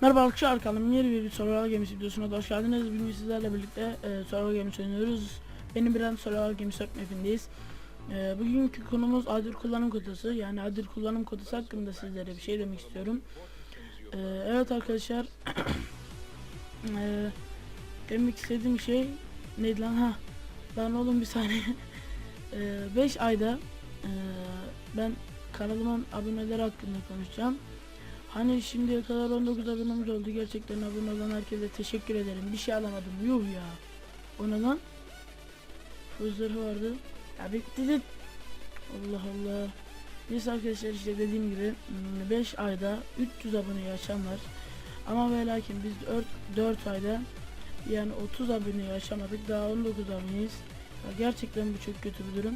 Merhaba arkadaşlar kanalıma yeni bir Survival Games videosuna hoş geldiniz. Bugün sizlerle birlikte e, Survival Games oynuyoruz. Benim bir Survival Games mapindeyiz. E, bugünkü konumuz adil kullanım kodası. Yani adil kullanım kodası hakkında sizlere bir şey demek istiyorum. E, evet arkadaşlar. e, demek istediğim şey neydi lan ha? Lan oğlum bir saniye. 5 ayda e, ben kanalımın aboneleri hakkında konuşacağım. Hani şimdiye kadar 19 abonemiz oldu. Gerçekten abone olan herkese teşekkür ederim. Bir şey alamadım. Yuh ya. O ne lan? Fuzları vardı. Ya bitti de. Allah Allah. Neyse arkadaşlar işte dediğim gibi 5 ayda 300 aboneyi aşanlar. Ama ve lakin biz 4, 4 ayda yani 30 aboneyi aşamadık. Daha 19 aboneyiz. Ya gerçekten bu çok kötü bir durum.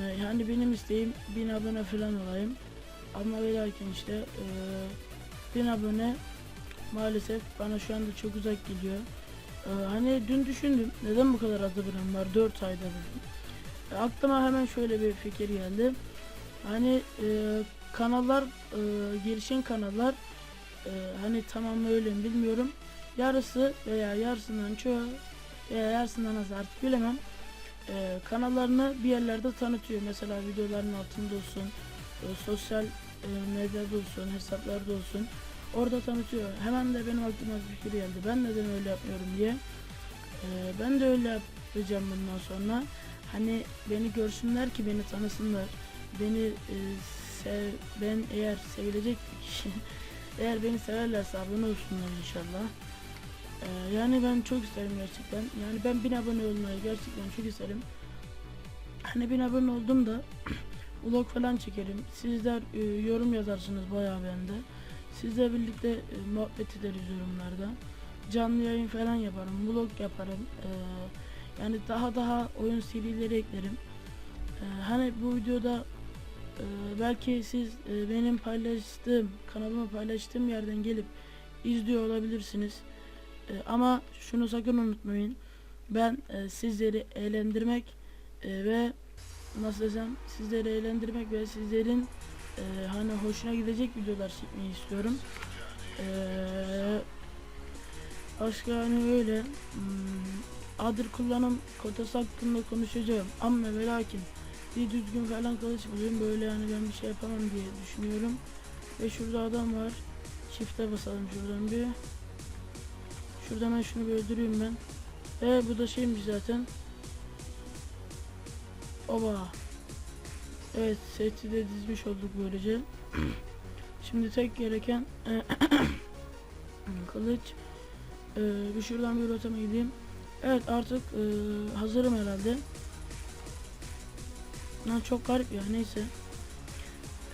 Ee, Yani benim isteğim 1000 abone falan olayım. Ama ve lakin işte 1000 abone maalesef bana şu anda çok uzak geliyor. Eee, hani dün düşündüm neden bu kadar az abonem var 4 ayda dedim. E, aklıma hemen şöyle bir fikir geldi. Hani eee, kanallar eee, gelişen kanallar eee, hani tamam öyle mi bilmiyorum. Yarısı veya yarısından çoğu veya yarısından az artık bilemem. Eee, kanallarını bir yerlerde tanıtıyor. Mesela videoların altında olsun e, sosyal e, medyada olsun, hesaplarda olsun orada tanıtıyor. Hemen de benim aklıma bir fikir geldi. Ben neden öyle yapmıyorum diye. E, ben de öyle yapacağım bundan sonra. Hani beni görsünler ki beni tanısınlar. Beni e, sev, ben eğer sevilecek bir kişi eğer beni severlerse abone olsunlar inşallah. E, yani ben çok isterim gerçekten. Yani ben bin abone olmayı gerçekten çok isterim. Hani bin abone oldum da vlog falan çekerim. Sizler e, yorum yazarsınız bayağı bende. Sizle birlikte e, muhabbet ederiz yorumlarda. Canlı yayın falan yaparım, vlog yaparım. E, yani daha daha oyun serileri eklerim. E, hani bu videoda e, belki siz e, benim paylaştığım, kanalımı paylaştığım yerden gelip izliyor olabilirsiniz. E, ama şunu sakın unutmayın. Ben e, sizleri eğlendirmek e, ve nasıl desem sizleri eğlendirmek ve sizlerin e, hani hoşuna gidecek videolar çekmeyi istiyorum. E, başka hani öyle hmm, adır kullanım kotası hakkında konuşacağım ama ve lakin bir düzgün falan bulayım böyle yani ben bir şey yapamam diye düşünüyorum. Ve şurada adam var. Çifte basalım şuradan bir. Şuradan ben şunu bir öldüreyim ben. Ve bu da şeymiş zaten. Oba. Evet seti de dizmiş olduk böylece. Şimdi tek gereken kılıç. E, bir şuradan bir rotama gideyim. Evet artık e, hazırım herhalde. Lan çok garip ya neyse.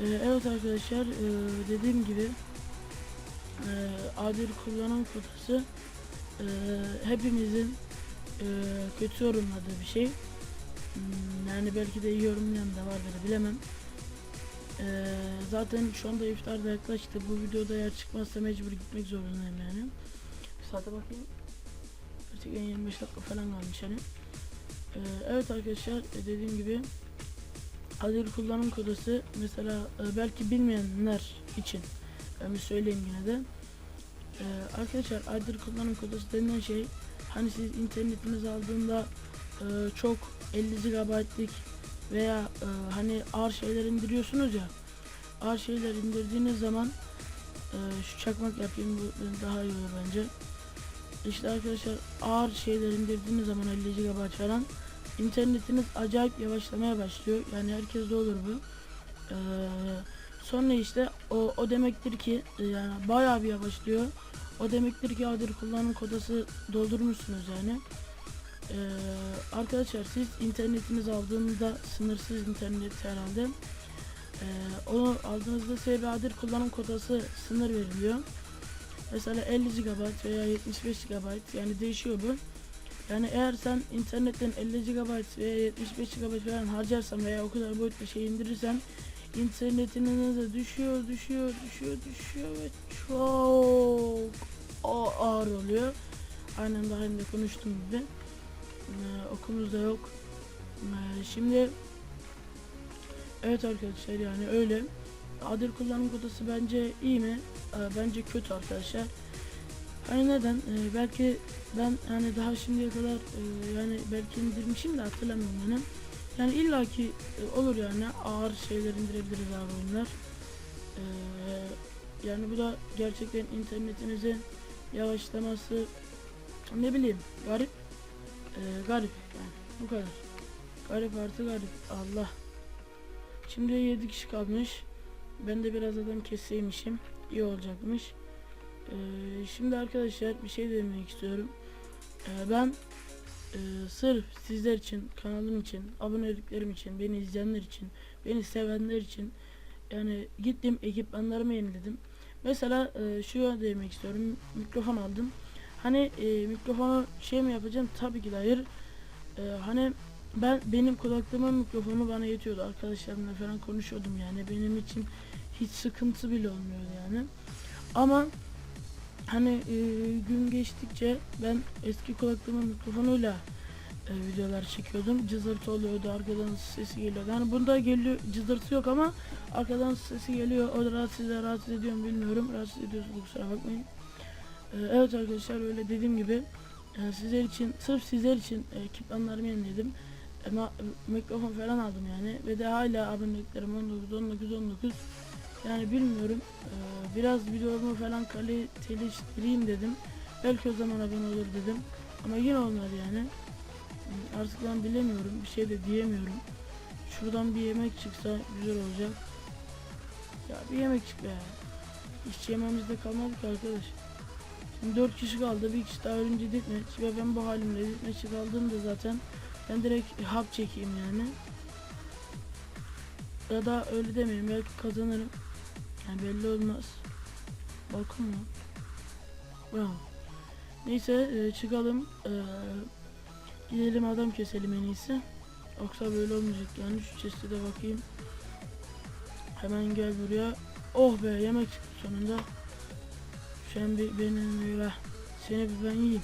E, evet arkadaşlar e, dediğim gibi e, adil kullanım kotası e, hepimizin e, kötü yorumladığı bir şey. Hmm, Yani belki de iyi yorumlayan da vardır bilemem. Ee, zaten şu anda iftar da yaklaştı. Bu videoda eğer çıkmazsa mecbur gitmek zorundayım yani. Bir saate bakayım. Gerçekten 25 dakika falan kalmış hani. Ee, evet arkadaşlar e, dediğim gibi adil kullanım kodası mesela e, belki bilmeyenler için bir söyleyeyim yine de. Ee, arkadaşlar adil kullanım kodası denilen şey hani siz internetiniz aldığında e, çok 50 GB'lik veya e, hani ağır şeyler indiriyorsunuz ya ağır şeyler indirdiğiniz zaman e, şu çakmak yapayım bu daha iyi olur bence. İşte arkadaşlar ağır şeyler indirdiğiniz zaman 50 GB falan internetiniz acayip yavaşlamaya başlıyor. Yani herkes de olur bu. E, sonra işte o, o demektir ki e, yani bayağı bir yavaşlıyor. O demektir ki adil kullanım kodası doldurmuşsunuz yani. Ee, arkadaşlar siz internetiniz aldığında sınırsız internet herhalde. Ee, onu aldığınızda size bir adil kullanım kodası sınır veriliyor. Mesela 50 GB veya 75 GB yani değişiyor bu. Yani eğer sen internetten 50 GB veya 75 GB falan harcarsan veya o kadar boyutlu şey indirirsen internetiniz de düşüyor düşüyor düşüyor düşüyor ve çok ağır oluyor aynen daha önce konuştum gibi ee, okumuz da yok. Ee, şimdi evet arkadaşlar yani öyle. Adil kullanım kodası bence iyi mi? Ee, bence kötü arkadaşlar. Hani neden? Ee, belki ben hani daha şimdiye kadar e, yani belki indirmişim de hatırlamıyorum yani. Yani illaki e, olur yani ağır şeyler indirebiliriz abi oyunlar. Ee, yani bu da gerçekten internetimizin yavaşlaması ne bileyim garip. Ee, garip yani bu kadar. Garip artı garip. Allah. Şimdi 7 kişi kalmış. Ben de biraz adam keseymişim. İyi olacakmış. Ee, şimdi arkadaşlar bir şey demek istiyorum. Ee, ben e, sırf sizler için kanalım için aboneliklerim için beni izleyenler için beni sevenler için yani gittim ekipmanlarımı yeniledim Mesela e, şu demek istiyorum. Mikrofon aldım. Hani e, mikrofonu şey mi yapacağım? Tabii ki de hayır. E, hani ben benim kulaklığımın mikrofonu bana yetiyordu. Arkadaşlarımla falan konuşuyordum yani. Benim için hiç sıkıntı bile olmuyordu yani. Ama hani e, gün geçtikçe ben eski kulaklığımın mikrofonuyla e, videolar çekiyordum. Cızırtı oluyordu, arkadan sesi geliyordu. Yani bunda geliyor, cızırtı yok ama arkadan sesi geliyor. O da rahatsız, rahatsız ediyor mu bilmiyorum. Rahatsız ediyorsa da kusura bakmayın. E, evet arkadaşlar öyle dediğim gibi e, sizler için, sırf sizler için e, ekipmanlarımı yeniledim. E, mikrofon falan aldım yani. Ve de hala aboneliklerim 19, 19, 19. Yani bilmiyorum. E, biraz videomu falan kaliteleştireyim dedim. Belki o zaman abone olur dedim. Ama yine olmadı yani. Artık ben bilemiyorum. Bir şey de diyemiyorum. Şuradan bir yemek çıksa güzel olacak. Ya bir yemek çık be. Hiç yememiz de kalmadı ki arkadaş. Şimdi 4 kişi kaldı. Bir kişi daha ölünce ditmeç. Ve ben bu halimle ditmeçi kaldığımda zaten ben direkt hap çekeyim yani. Ya da öyle demeyeyim. Belki kazanırım. Yani belli olmaz. Bakın mı? Bravo. Neyse e, çıkalım. E, Gidelim adam keselim en iyisi. Yoksa böyle olmayacak yani şu chest'e de bakayım. Hemen gel buraya. Oh be yemek sonunda. Sen bir benim böyle seni bir ben yiyeyim.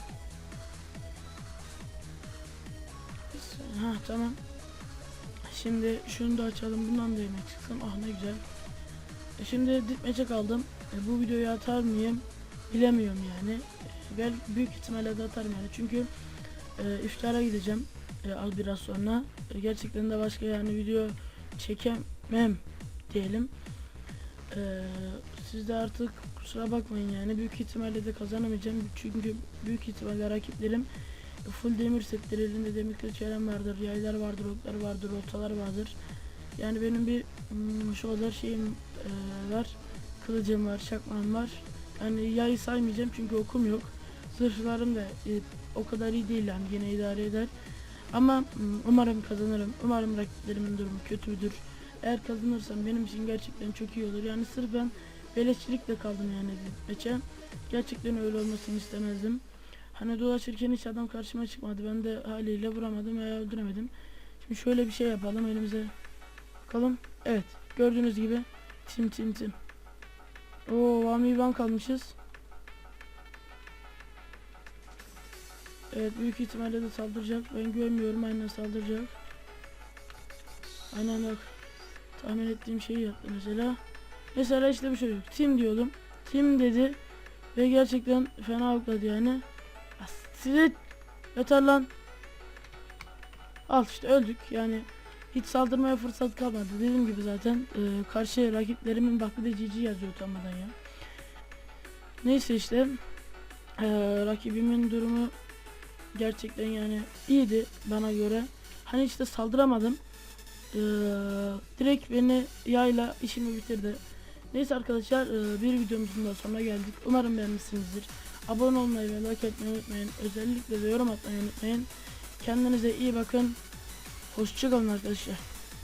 Ha tamam. Şimdi şunu da açalım. Bundan da yemek çıksın. Ah ne güzel. E, şimdi ditmece kaldım. E, bu videoyu atar mıyım? Bilemiyorum yani. Ben büyük ihtimalle de atarım yani. Çünkü e, iftara gideceğim e, az biraz sonra. E, gerçekten de başka yani video çekemem diyelim. E, siz de artık kusura bakmayın yani büyük ihtimalle de kazanamayacağım çünkü büyük ihtimalle rakiplerim full demir setleri elinde demir kılıçlarım vardır, yaylar vardır, oklar vardır, ortalar vardır. Yani benim bir hmm, şu kadar şeyim e, var. Kılıcım var, çakmağım var. Yani yayı saymayacağım çünkü okum yok. Zırhlarım da e, o kadar iyi değil yani yine idare eder. Ama umarım kazanırım. Umarım rakiplerimin durumu kötüdür. Eğer kazanırsam benim için gerçekten çok iyi olur. Yani sırf ben beleşçilikle kaldım yani maça. Gerçekten öyle olmasını istemezdim. Hani dolaşırken hiç adam karşıma çıkmadı. Ben de haliyle vuramadım veya öldüremedim. Şimdi şöyle bir şey yapalım elimize. Bakalım. Evet. Gördüğünüz gibi tim tim tim. Oo, Vami Van kalmışız. Evet büyük ihtimalle de saldıracak. Ben güvenmiyorum aynen saldıracak. Aynen bak. Tahmin ettiğim şeyi yaptı mesela. Mesela işte bu çocuk. Tim diyordum. Tim dedi. Ve gerçekten fena avladı yani. Ya Size yeter lan. Al işte öldük yani. Hiç saldırmaya fırsat kalmadı. Dediğim gibi zaten e, karşı rakiplerimin bak bir de GG yazıyor utanmadan ya. Neyse işte. E, rakibimin durumu gerçekten yani iyiydi bana göre. Hani işte saldıramadım. Ee, direkt beni yayla işimi bitirdi. Neyse arkadaşlar e, bir videomuzun da sonuna geldik. Umarım beğenmişsinizdir. Abone olmayı ve like etmeyi unutmayın. Özellikle de yorum atmayı unutmayın. Kendinize iyi bakın. Hoşçakalın arkadaşlar.